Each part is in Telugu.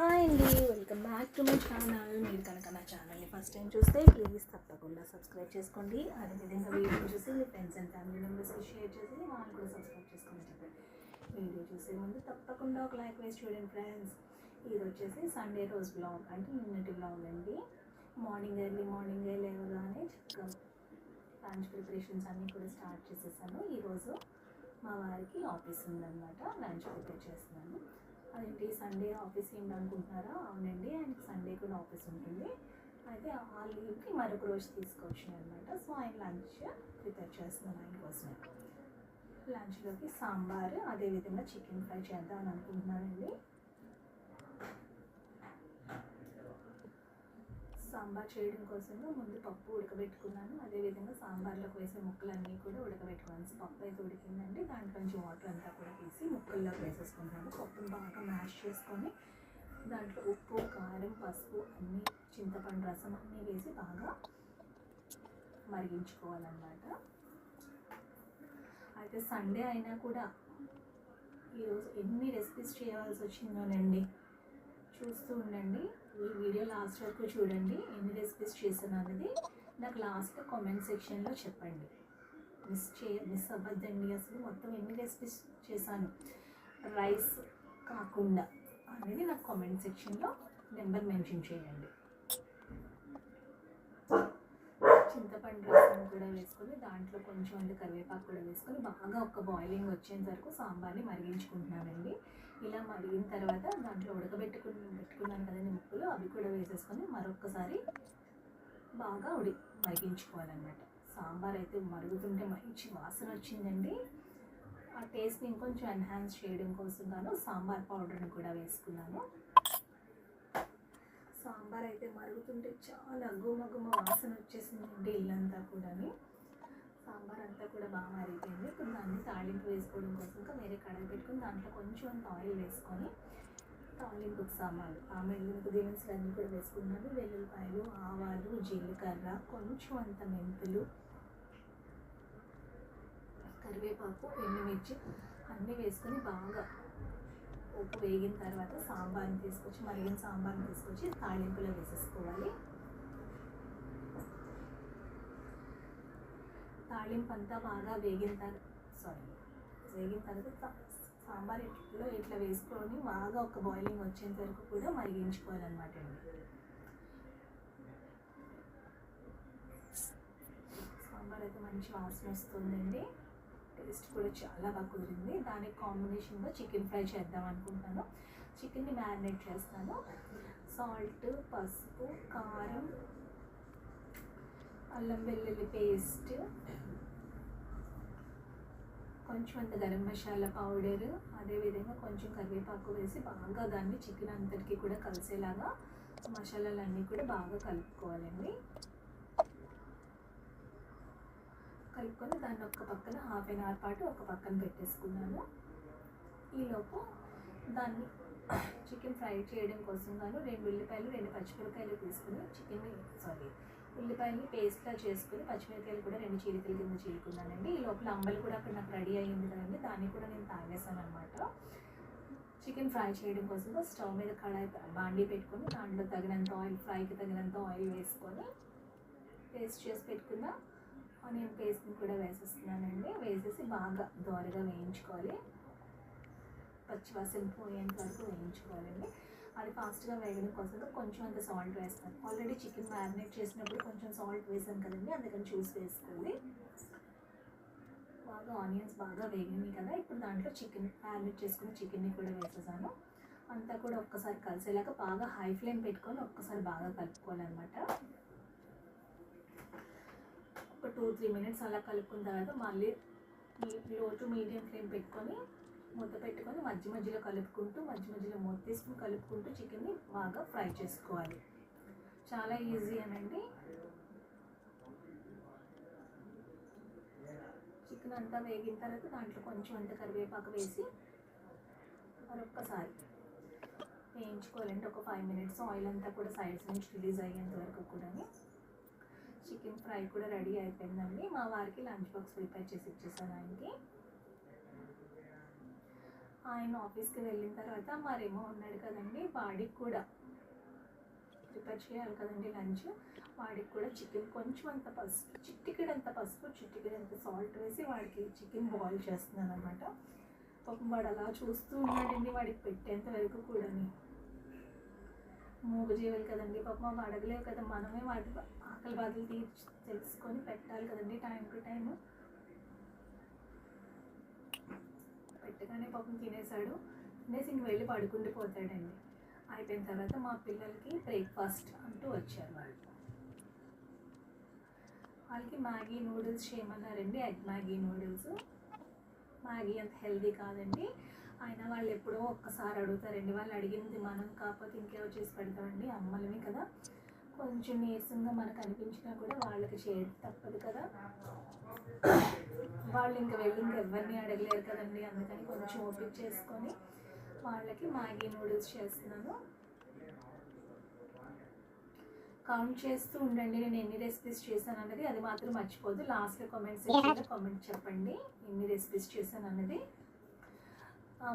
హాయ్ అండి welcome back to my channel. మీరు కనుక నా ఛానల్ని ఫస్ట్ టైం చూస్తే ప్లీజ్ తప్పకుండా సబ్స్క్రైబ్ చేసుకోండి. అదేవిధంగా వీడియో చూసి మీ ఫ్రెండ్స్ అండ్ ఫ్యామిలీ మెంబర్స్కి షేర్ చేసి వాళ్ళు కూడా సబ్స్క్రైబ్ చేసుకోమని చెప్పండి వీడియో చూసే ముందు తప్పకుండా ఒక లైక్ వేసి చూడండి ఫ్రెండ్స్. ఇది వచ్చేసి సండే రోజు బ్లాగ్ అంటే నిన్నటి బ్లాగ్ అండి. మార్నింగ్ ఎర్లీ మార్నింగ్ లేవగానే చక్కగా లంచ్ ప్రిపరేషన్స్ అన్నీ కూడా స్టార్ట్ చేసేసాను. ఈరోజు మా వారికి ఆఫీస్ ఉందన్నమాట లంచ్ ప్రిపేర్ చేస్తున్నాను. అదేంటి సండే ఆఫీస్ ఏంటి అనుకుంటున్నారా అవునండి. ఆయనకి సండే కూడా ఆఫీస్ ఉంటుంది. అయితే ఆ లీవ్కి మరొక రోజు తీసుకొచ్చాను అనమాట సో ఆయన లంచ్ ప్రిపేర్ చేస్తున్నాను ఆయన కోసం లంచ్లోకి సాంబార్ అదేవిధంగా చికెన్ ఫ్రై చేద్దామని అనుకుంటున్నానండి. సాంబార్ చేయడం కోసం ముందు పప్పు ఉడకబెట్టుకున్నాను. అదేవిధంగా సాంబార్లోకి వేసే ముక్కలన్నీ కూడా ఉడకబెట్టుకున్నాను. పప్పు అయితే ఉడికిందండి. దాంట్లో నుంచి వాటర్ అంతా కూడా తీసి ముక్కల్లోకి వేసేసుకుంటాను పప్పును బాగా మ్యాష్ చేసుకొని దాంట్లో ఉప్పు కారం పసుపు అన్నీ చింతపండు రసం అన్నీ వేసి బాగా మరిగించుకోవాలన్నమాట. అయితే సండే అయినా కూడా ఈరోజు ఎన్ని రెసిపీస్ చేయాల్సి వచ్చిందోనండి. చూస్తూ ఉండండి. ఈ వీడియో లాస్ట్ వరకు చూడండి ఎన్ని రెసిపీస్ చేశాను అనేది నాకు లాస్ట్ కామెంట్ సెక్షన్లో చెప్పండి. మిస్ చే మిస్ అవ్వద్దండి అసలు మొత్తం ఎన్ని రెసిపీస్ చేశాను? రైస్ కాకుండా అనేది నాకు కామెంట్ సెక్షన్లో నెంబర్ మెన్షన్ చేయండి. చింతపండు రసం కూడా వేసుకొని దాంట్లో కొంచెం కరివేపాకు కూడా వేసుకొని బాగా ఒక బాయిలింగ్ వచ్చేంత వరకు సాంబార్ని మరిగించుకుంటున్నానండి. ఇలా మరిగిన తర్వాత దాంట్లో ఉడకబెట్టుకుని పెట్టుకున్నాను కదండి ముక్కలు అవి కూడా వేసేసుకొని మరొకసారి బాగా ఉడి మరిగించుకోవాలన్నమాట. సాంబార్ అయితే మరుగుతుంటే మంచి వాసన వచ్చిందండి. ఆ టేస్ట్ని ఇంకొంచెం ఎన్హాన్స్ చేయడం కోసం గాను సాంబార్ పౌడర్ని కూడా వేసుకున్నాను. సాంబార్ అయితే మరుగుతుంటే చాలా గుమగుమ వాసన వచ్చేసిందండి ఇల్లంతా కూడాని. సాంబార్ అంతా కూడా బాగా మరిగిపోయింది. ఇప్పుడు దాన్ని తాళింపు వేసుకోవడం కోసం ఇంకా వేరే కడాయి పెట్టుకుని దాంట్లో కొంచెం ఆయిల్ వేసుకొని తాళింపుకి సామాన్లు ఆ మెల్లుకు దినుసులు అన్నీ కూడా వేసుకున్నాను. వెల్లుల్లిపాయలు ఆవాలు జీలకర్ర కొంచెం అంత మెంతులు కరివేపాకు ఎండుమిర్చి అన్నీ వేసుకొని బాగా ఉప్పు వేగిన తర్వాత సాంబార్ని తీసుకొచ్చి మరిగిన సాంబార్ని తీసుకొచ్చి తాళింపులో వేసేసుకోవాలి. తాళింపు అంతా బాగా వేగిన తర్వాత సారీ వేగిన తర్వాత సాంబార్ ఇట్లో ఇట్లా వేసుకొని బాగా ఒక బాయిలింగ్ వచ్చేంత వరకు కూడా మరిగించుకోవాలన్నమాట అండి. సాంబార్ అయితే మంచి వాసన వస్తుందండి. టేస్ట్ కూడా చాలా బాగా కుదిరింది. దానికి కాంబినేషన్గా చికెన్ ఫ్రై చేద్దాం అనుకుంటాను చికెన్ని మ్యారినేట్ చేస్తాను. సాల్ట్ పసుపు కారం అల్లం వెల్లుల్లి పేస్ట్ కొంచెం అంత గరం మసాలా పౌడర్ అదేవిధంగా కొంచెం కరివేపాకు వేసి బాగా దాన్ని చికెన్ అంతటికి కూడా కలిసేలాగా మసాలాలన్నీ కూడా బాగా కలుపుకోవాలండి. కలుపుకొని దాన్ని ఒక పక్కన హాఫ్ అన్ అవర్ పాటు ఒక పక్కన పెట్టేసుకున్నాను. ఈలోపు దాన్ని చికెన్ ఫ్రై చేయడం కోసం గాను రెండు ఉల్లిపాయలు రెండు పచ్చిమిరపకాయలు తీసుకుని చికెన్ సారీ ఉల్లిపాయలు పేస్ట్లా చేసుకుని పచ్చిమిరపకాయలు కూడా రెండు చీలికల కింద చీలుకున్నానండి. ఈ లోపల అంబలు కూడా అక్కడ నాకు రెడీ అయ్యింది కదండి. దాన్ని కూడా నేను తాగేసాను అనమాట చికెన్ ఫ్రై చేయడం కోసం స్టవ్ మీద కడాయి బాండీ పెట్టుకొని దాంట్లో తగినంత ఆయిల్ ఫ్రైకి తగినంత ఆయిల్ వేసుకొని పేస్ట్ చేసి పెట్టుకున్న ఆనియన్ పేస్ట్ని కూడా వేసేస్తున్నానండి. వేసేసి బాగా దోరగా వేయించుకోవాలి. పచ్చివాసన పోయేంత వరకు వేయించుకోవాలండి. అది ఫాస్ట్గా వేయడం కోసం కొంచెం అంత సాల్ట్ వేస్తాను. ఆల్రెడీ చికెన్ మ్యారినేట్ చేసినప్పుడు కొంచెం సాల్ట్ వేసాను కదండి అందుకని చూసి వేసుకోండి. బాగా ఆనియన్స్ బాగా వేగినాయి కదా ఇప్పుడు దాంట్లో చికెన్ మ్యారినేట్ చేసుకుని చికెన్ని కూడా వేసేసాను. అంతా కూడా ఒక్కసారి కలిసేలాగా బాగా హై ఫ్లేమ్ పెట్టుకొని ఒక్కసారి బాగా కలుపుకోవాలన్నమాట. ఒక టూ త్రీ మినిట్స్ అలా కలుపుకున్న తర్వాత మళ్ళీ లో టు మీడియం ఫ్లేమ్ పెట్టుకొని మూత పెట్టుకొని మధ్య మధ్యలో కలుపుకుంటూ మధ్య మధ్యలో మూత తీసుకుని కలుపుకుంటూ చికెన్ని బాగా ఫ్రై చేసుకోవాలి. చాలా ఈజీ అనండి. చికెన్ అంతా వేగిన తర్వాత దాంట్లో కొంచెం అంత కరివేపాకు వేసి మరొక్కసారి వేయించుకోవాలంటే ఒక ఫైవ్ మినిట్స్ ఆయిల్ అంతా కూడా సైడ్స్ నుంచి రిలీజ్ అయ్యేంత వరకు కూడా చికెన్ ఫ్రై కూడా రెడీ అయిపోయిందండి. మా వారికి లంచ్ బాక్స్ ప్రిపేర్ చేసి ఇచ్చేసాను ఆయనకి. ఆయన ఆఫీస్కి వెళ్ళిన తర్వాత మరేమో ఉన్నాడు కదండి వాడికి కూడా ప్రిపేర్ చేయాలి కదండి లంచ్. వాడికి కూడా చికెన్ కొంచెం అంత పసుపు చిట్టికిడంత పసుపు చిట్టికిడంత సాల్ట్ వేసి వాడికి చికెన్ బాయిల్ చేస్తున్నాను అనమాట పాపం వాడు అలా చూస్తూ ఉన్నాడండి వాడికి పెట్టేంత వరకు కూడాని. మూగజీవులు కదండి పాపం అవి అడగలేవు కదా మనమే వాటి ఆకలి బాధలు తీర్చి తెలుసుకొని పెట్టాలి కదండి టైం టు టైం పెట్టగానే పాపం తినేసాడు తినేసి ఇంక వెళ్ళి పడుకుంటూ పోతాడండి. అయిపోయిన తర్వాత మా పిల్లలకి బ్రేక్ఫాస్ట్ అంటూ వచ్చారు వాళ్ళు. వాళ్ళకి Maggi noodles చేయమన్నారండి. Egg Maggi noodles. Maggi అంత హెల్దీ కాదండి. అయినా వాళ్ళు ఎప్పుడో ఒక్కసారి అడుగుతారండి. వాళ్ళు అడిగింది మనం కాకపోతే ఇంకేవో చేసి పెడతామండి. అమ్మలమే కదా. కొంచెం నీరసంగా మనకు అనిపించినా కూడా వాళ్ళకి చేయడం తప్పదు కదా. వాళ్ళు ఇంకా వెళ్ళి ఇంకెవరిని అడగలేరు కదండి. అందుకని కొంచెం ఓపిక చేసుకొని వాళ్ళకి మ్యాగీ నూడిల్స్ చేస్తున్నాను. కౌంట్ చేస్తూ ఉండండి. నేను ఎన్ని రెసిపీస్ చేశాను అన్నది అది మాత్రం మర్చిపోదు లాస్ట్లో కామెంట్ సెక్షన్లో కామెంట్ చెప్పండి. ఎన్ని రెసిపీస్ చేశాను అన్నది.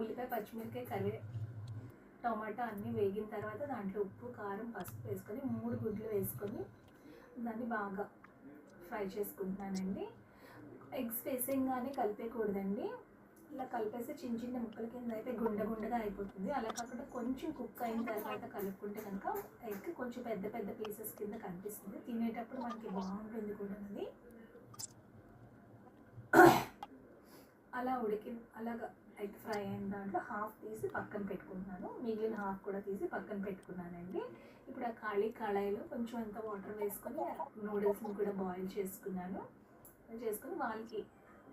ఉల్లిపాయ పచ్చిమిరకాయ కరివే టమాటా అన్నీ వేగిన తర్వాత దాంట్లో ఉప్పు కారం పసుపు వేసుకొని మూడు గుడ్లు వేసుకొని దాన్ని బాగా ఫ్రై చేసుకుంటున్నానండి. ఎగ్స్ వేసేయంగానే కలిపేయకూడదండి. ఇలా కలిపేసి చిన్న చిన్న ముక్కల కింద అయితే గుండ గుండగా అయిపోతుంది. అలా కాకుండా కొంచెం కుక్ అయిన తర్వాత కలుపుకుంటే కనుక ఎగ్ కొంచెం పెద్ద పెద్ద పీసెస్ కింద కనిపిస్తుంది. తినేటప్పుడు మనకి బాగుంటుంది కూడా అది అలా ఉడికి అలాగా ఎగ్ ఫ్రై అయిన దాంట్లో హాఫ్ తీసి పక్కన పెట్టుకుంటున్నాను మిగిలిన హాఫ్ కూడా తీసి పక్కన పెట్టుకున్నానండి. ఇప్పుడు ఆ ఖాళీ కళాయిలో కొంచెం అంత వాటర్ వేసుకొని నూడిల్స్ని కూడా బాయిల్ చేసుకున్నాను. చేసుకొని వాళ్ళకి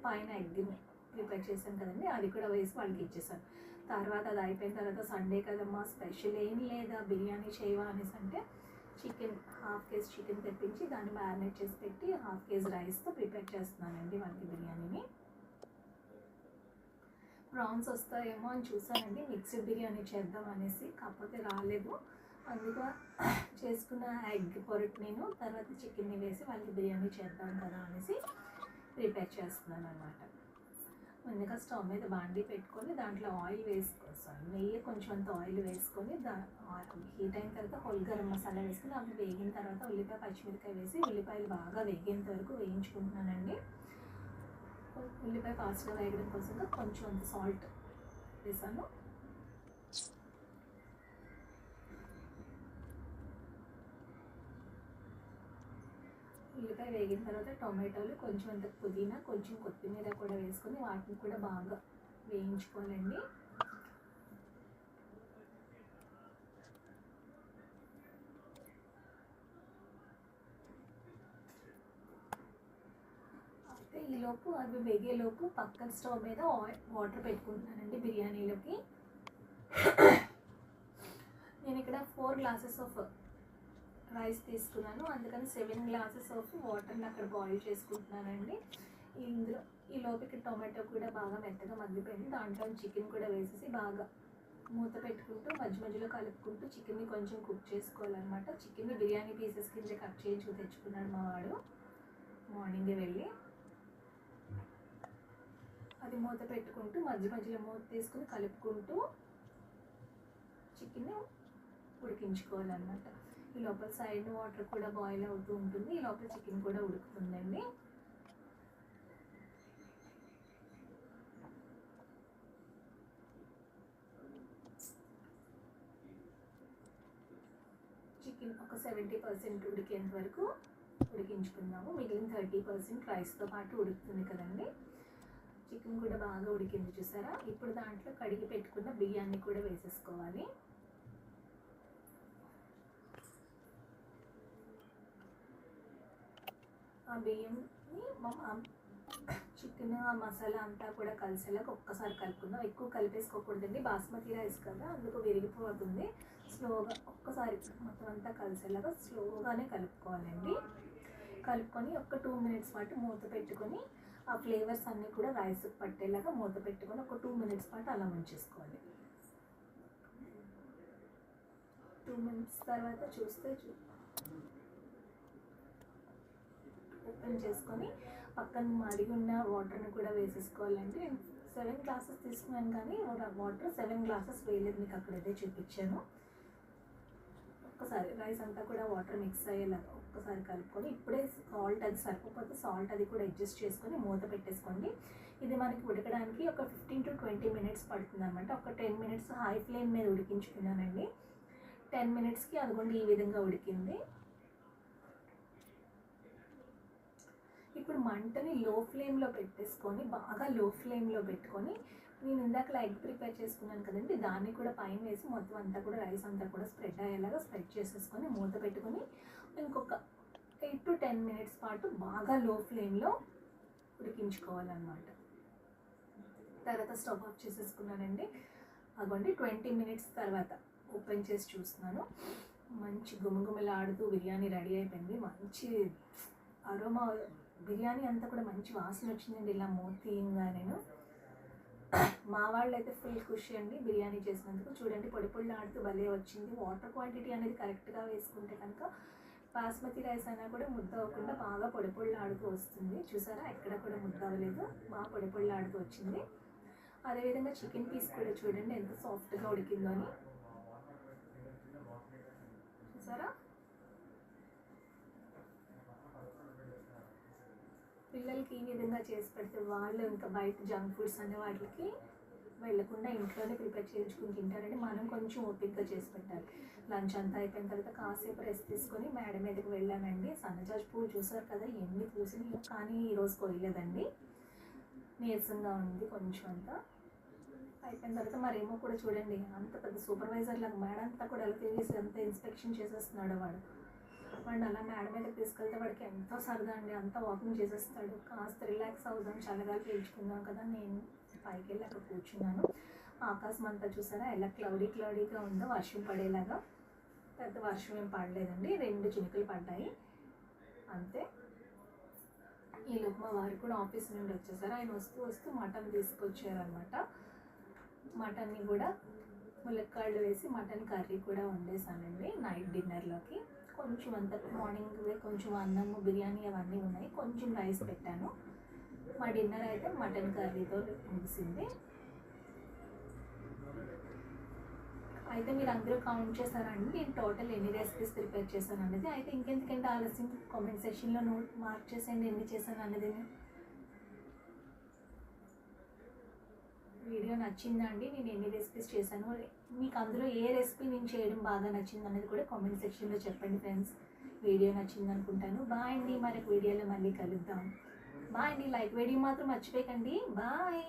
పైన ఎగ్ని ప్రిపేర్ చేశాను కదండి. అది కూడా వేసి వాళ్ళకి ఇచ్చేసాను. తర్వాత అది అయిపోయిన తర్వాత సండే కదమ్మా స్పెషల్ ఏం లేదా బిర్యానీ చేయవా అనేసి అంటే చికెన్ హాఫ్ కేజీ చికెన్ తెప్పించి దాన్ని మ్యారినేట్ చేసి పెట్టి హాఫ్ కేజీ రైస్తో ప్రిపేర్ చేస్తున్నానండి వాళ్ళకి బిర్యానీని. ప్రాన్స్ వస్తాయేమో అని చూసానండి మిక్స్డ్ బిర్యానీ చేద్దాం అనేసి కాకపోతే రాలేదు. అందుకు చేసుకున్న ఎగ్ పొరట్ నేను తర్వాత చికెన్ని వేసి వాళ్ళకి బిర్యానీ చేద్దాం కదా అనేసి ప్రిపేర్ చేస్తున్నాను అనమాట ముందుగా స్టవ్ మీద బాండీ పెట్టుకొని దాంట్లో ఆయిల్ వేసుకో నెయ్యి కొంచెం అంత ఆయిల్ వేసుకొని దా హీట్ అయిన తర్వాత హోల్ గరం మసాలా వేసుకుని అవి వేగిన తర్వాత ఉల్లిపాయ పచ్చిమిరకాయ వేసి ఉల్లిపాయలు బాగా వేగేంత వరకు వేయించుకుంటున్నానండి. ఉల్లిపాయ ఫాస్ట్గా వేయడం కోసం కొంచెం అంత సాల్ట్ వేసాను. ఉల్లిపాయ వేగిన తర్వాత టొమాటోలు కొంచెం అంత పుదీనా కొంచెం కొత్తిమీర కూడా వేసుకొని వాటిని కూడా బాగా వేయించుకోవాలండి అయితే ఈలోపు అవి వేగేలోపు పక్కన స్టవ్ మీద ఆయిల్ వాటర్ పెట్టుకుంటున్నానండి బిర్యానీలోకి. నేను ఇక్కడ ఫోర్ గ్లాసెస్ ఆఫ్ రైస్ తీసుకున్నాను. అందుకని సెవెన్ గ్లాసెస్ ఆఫ్ వాటర్ని అక్కడ బాయిల్ చేసుకుంటున్నానండి. ఇందులో ఈ లోపలికి టొమాటో కూడా బాగా మెత్తగా మగ్గిపోయింది. దాంట్లో చికెన్ కూడా వేసేసి బాగా మూత పెట్టుకుంటూ మధ్య మధ్యలో కలుపుకుంటూ చికెన్ని కొంచెం కుక్ చేసుకోవాలన్నమాట. చికెన్ని బిర్యానీ పీసెస్ కింద కట్ చేయించుకు తెచ్చుకున్నాడు మా వాడు. మార్నింగే వెళ్ళి అది మూత పెట్టుకుంటూ మధ్య మధ్యలో మూత తీసుకుని కలుపుకుంటూ చికెన్ ఉడికించుకోవాలన్నమాట. ఈ లోపల సైడ్ వాటర్ కూడా బాయిల్ అవుతూ ఉంటుంది. ఈ లోపల చికెన్ కూడా ఉడుకుతుందండి. చికెన్ ఒక సెవెంటీ పర్సెంట్ ఉడికేంత వరకు ఉడికించుకున్నాము మిగిలిన థర్టీ పర్సెంట్ రైస్తో పాటు ఉడుకుతుంది కదండి. చికెన్ కూడా బాగా ఉడికింది చూసారా? ఇప్పుడు దాంట్లో కడిగి పెట్టుకున్న బియ్యాన్ని కూడా వేసేసుకోవాలి. ఆ బియ్యంని చికెన్ ఆ మసాలా అంతా కూడా కలిసేలాగా ఒక్కసారి కలుపుకుందాం. ఎక్కువ కలిపేసుకోకూడదండి. బాస్మతి రైస్ కదా అందుకు విరిగిపోతుంది. స్లోగా ఒక్కసారి మొత్తం అంతా కలిసేలాగా స్లోగానే కలుపుకోవాలండి. కలుపుకొని ఒక టూ మినిట్స్ పాటు మూత పెట్టుకొని ఆ ఫ్లేవర్స్ అన్నీ కూడా రైస్కి పట్టేలాగా మూత పెట్టుకొని ఒక టూ మినిట్స్ పాటు అలా ఉంచేసుకోవాలి టూ మినిట్స్ తర్వాత చూస్తే చూ ఓపెన్ చేసుకొని పక్కన మడిగి ఉన్న వాటర్ని కూడా వేసేసుకోవాలంటే సెవెన్ గ్లాసెస్ తీసుకున్నాను కానీ వాటర్ సెవెన్ గ్లాసెస్ వేయలేదు మీకు అక్కడైతే చూపించాను. ఒక్కసారి రైస్ అంతా కూడా వాటర్ మిక్స్ అయ్యేలాగా ఒక్కసారి కలుపుకొని ఇప్పుడే సాల్ట్ అది సరిపోతే సాల్ట్ అది కూడా అడ్జస్ట్ చేసుకొని మూత పెట్టేసుకోండి. ఇది మనకి ఉడకడానికి ఒక ఫిఫ్టీన్ టు ట్వంటీ మినిట్స్ పడుతుంది అనమాట ఒక టెన్ మినిట్స్ హై ఫ్లేమ్ మీద ఉడికించుకున్నానండి. టెన్ మినిట్స్కి అదిగోండి ఈ విధంగా ఉడికింది. ఇప్పుడు మంటని లో ఫ్లేమ్లో పెట్టేసుకొని బాగా లో ఫ్లేమ్లో పెట్టుకొని నేను ఇందాక ఎగ్ ప్రిపేర్ చేసుకున్నాను కదండి దాన్ని కూడా పైన వేసి మొత్తం అంతా కూడా రైస్ అంతా కూడా స్ప్రెడ్ అయ్యేలాగా స్ప్రెడ్ చేసేసుకొని మూత పెట్టుకొని ఇంకొక ఎయిట్ టు టెన్ మినిట్స్ పాటు బాగా లో ఫ్లేమ్లో ఉడికించుకోవాలన్నమాట. తర్వాత స్టవ్ ఆఫ్ చేసేసుకున్నానండి. అగోండి ట్వంటీ మినిట్స్ తర్వాత ఓపెన్ చేసి చూస్తున్నాను. మంచి గుమగుమలాడుతూ బిర్యానీ రెడీ అయిపోయింది. మంచి అరోమా బిర్యానీ అంతా కూడా మంచి వాసన వచ్చిందండి. ఇలా మూతీయంగా నేను మా వాళ్ళు అయితే ఫుల్ ఖుషి అండి బిర్యానీ చేసినందుకు. చూడండి పొడి పొడి ఆడుతూ భలే వచ్చింది. వాటర్ క్వాంటిటీ అనేది కరెక్ట్గా వేసుకుంటే కనుక బాస్మతి రైస్ అయినా కూడా ముద్ద అవ్వకుండా బాగా పొడి పొడి ఆడుతూ వస్తుంది. చూసారా? ఎక్కడ కూడా ముద్ద అవ్వలేదు. బాగా పొడి పొడి ఆడుతూ వచ్చింది. అదేవిధంగా చికెన్ పీస్ కూడా చూడండి ఎంత సాఫ్ట్గా ఉడికిందో అని చూసారా పిల్లలకి ఈ విధంగా చేసి పెడితే వాళ్ళు ఇంకా బయట జంక్ ఫుడ్స్ అనే వాటికి వెళ్ళకుండా ఇంట్లోనే ప్రిపేర్ చేయించుకుని తింటారండి మనం కొంచెం ఓపిక్గా చేసి పెట్టాలి. లంచ్ అంతా అయిపోయిన తర్వాత కాసేపు రెస్ట్ తీసుకొని మేడ మీదకి వెళ్ళానండి. సన్నజాజి పువ్వు చూసారు కదా ఎన్ని పూసినాయో. కానీ ఈరోజు కొయ్యలేదండి. నీరసంగా ఉంది కొంచెం అంతా. అయిపోయిన తర్వాత మరేమో కూడా చూడండి అంత పెద్ద సూపర్వైజర్ లాగా మేడం అంతా కూడా ఎలా తెలిసి అంత ఇన్స్పెక్షన్ చేసేస్తున్నాడు వాడు. అండ్ అలా మేడ మీదకి తీసుకెళ్తే వాడికి ఎంతో సరదా అండి. అంతా వాకింగ్ చేసేస్తాడు. కాస్త రిలాక్స్ అవుదాం చల్లగాలి పీల్చుకుందాం కదా నేను పైకి వెళ్ళి అక్కడ కూర్చున్నాను. ఆకాశం అంతా చూసారా? ఎలా క్లౌడీ క్లౌడీగా ఉందో వర్షం పడేలాగా. పెద్ద వర్షం ఏం పడలేదండి. రెండు చినుకులు పడ్డాయి. అంతే. ఈ లోపు మా వారు కూడా ఆఫీస్ నుండి వచ్చేసారు. ఆయన వస్తూ వస్తూ మటన్ తీసుకొచ్చారనమాట మటన్ని కూడా ములక్కాళ్ళు వేసి మటన్ కర్రీ కూడా వండేసానండి నైట్ డిన్నర్లోకి. కొంచెం అంత మార్నింగ్ కొంచెం అన్నము బిర్యానీ అవన్నీ ఉన్నాయి. కొంచెం రైస్ పెట్టాను. మా డిన్నర్ అయితే మటన్ కర్రీతో ముగిసింది. అయితే మీరు అందరూ కౌంట్ చేశారండి. నేను టోటల్ ఎన్ని రెసిపీస్ ప్రిపేర్ చేశాను అనేది అయితే ఇంకెందుకంటే ఆలస్యం. కామెంట్ సెక్షన్లో నోట్ మార్క్ చేసేయండి. ఎన్ని చేశాను అన్నది. వీడియో నచ్చిందండి. నేను ఎన్ని రెసిపీస్ చేశాను మీకు అందులో ఏ రెసిపీ నేను చేయడం బాగా నచ్చింది అనేది కూడా కామెంట్ సెక్షన్లో చెప్పండి ఫ్రెండ్స్ వీడియో నచ్చింది అనుకుంటాను. బాయ్ అండి. మరొక వీడియోలో మళ్ళీ కలుద్దాం. బాయ్ అండి. లైక్ వీడియో మాత్రం మర్చిపోయకండి బాయ్